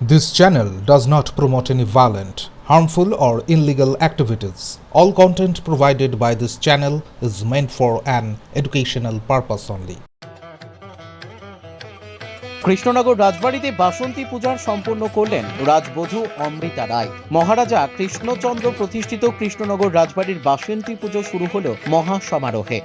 This channel does not promote any violent, harmful, or illegal activities. All content provided by this channel is meant for an educational purpose only. Krishnanagar রাজবাড়িতে বাসন্তী পূজার সম্পন্ন করলেন রাজবধূ অমৃতা রায় মহারাজা কৃষ্ণচন্দ্র প্রতিষ্ঠিত কৃষ্ণনগর রাজবাড়ির বাসন্তী পুজো শুরু হলো মহা সমারোহে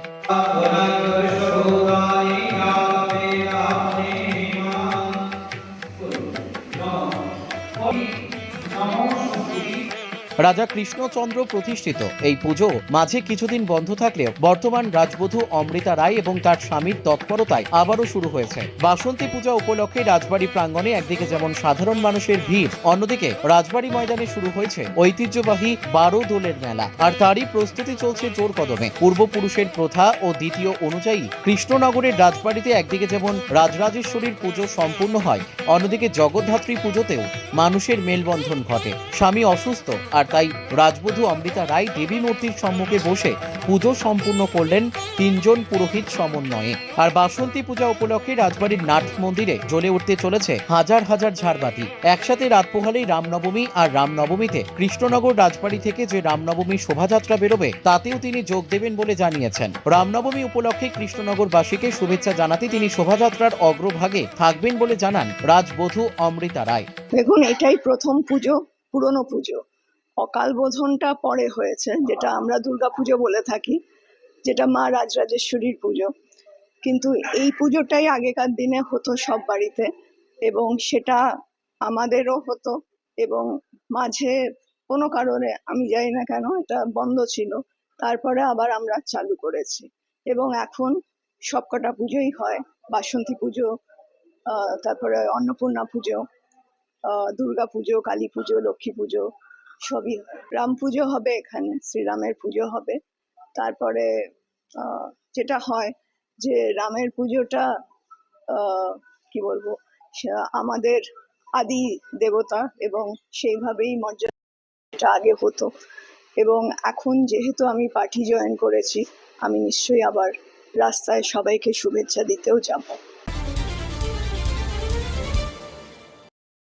রাজা কৃষ্ণচন্দ্র প্রতিষ্ঠিত। এই পুজো মাঝে কিছুদিন বন্ধ থাকলেও বর্তমান রাজবধূ অমৃতা রায় এবং তার স্বামীর তৎপরতায় আবারও শুরু হয়েছে। বাসন্তী পূজা উপলক্ষে রাজবাড়ি প্রাঙ্গণে একদিকে যেমন সাধারণ মানুষের ভিড়, অন্যদিকে রাজবাড়ি ময়দানে শুরু হয়েছে ঐতিহ্যবাহী বারো দোলের মেলা। আর তারই প্রস্তুতি চলছে জোর কদমে। পূর্বপুরুষের প্রথা ও দ্বিতীয় অনুযায়ী কৃষ্ণনগরের রাজবাড়িতে একদিকে যেমন রাজরাজেশ্বরীর পুজো সম্পূর্ণ হয়, অন্যদিকে জগদ্ধাত্রী পুজোতেও মানুষের মেলবন্ধন ঘটে। স্বামী অসুস্থ আর তাই রাজবধূ অমৃতা রায় দেবী মূর্তির সম্মুখে বসে পুজো সম্পূর্ণ করলেন তিনজন পুরোহিত সমন্বয়ে। আর বাসন্তী পূজা উপলক্ষে রাজবাড়ির নাট মন্দিরে জ্বলে উঠতে চলেছে হাজার হাজার ঝাড়বাতি। একসাথে রাত পোহালেই রামনবমী আর রামনবমীতে কৃষ্ণনগর রাজবাড়ি থেকে যে রামনবমী শোভাযাত্রা বেরোবে, তাতেও তিনি যোগ দেবেন বলে জানিয়েছেন। রামনবমী উপলক্ষে কৃষ্ণনগরবাসীকে শুভেচ্ছা জানাতে তিনি শোভাযাত্রার অগ্রভাগে থাকবেন বলে জানান রাজবধূ অমৃতা রায়। দেখুন, এটাই প্রথম পুজো, পুরনো পুজো। অকাল বোধনটা পরে হয়েছে, যেটা আমরা দুর্গা পুজো বলে থাকি, যেটা মা রাজরাজেশ্বরীর পুজো। কিন্তু এই পুজোটাই আগেকার দিনে হতো সব বাড়িতে এবং সেটা আমাদেরও হতো এবং মাঝে কোনো কারণে, আমি জানি না কেন, এটা বন্ধ ছিল। তারপরে আবার আমরা চালু করেছি এবং এখন সবকটা পুজোই হয়। বাসন্তী পুজো তারপরে অন্নপূর্ণা পুজো দুর্গা পুজো, কালী পুজো, লক্ষ্মী পুজো সবই রাম পুজো হবে এখানে, শ্রীরামের পুজো হবে। তারপরে যেটা হয় যে রামের পুজোটা কি বলব আমাদের আদি দেবতা এবং সেইভাবেই মর্যাদা এটা আগে হতো। এবং এখন যেহেতু আমি পার্টি জয়েন করেছি, আমি নিশ্চয়ই আবার রাস্তায় সবাইকে শুভেচ্ছা দিতেও যাব।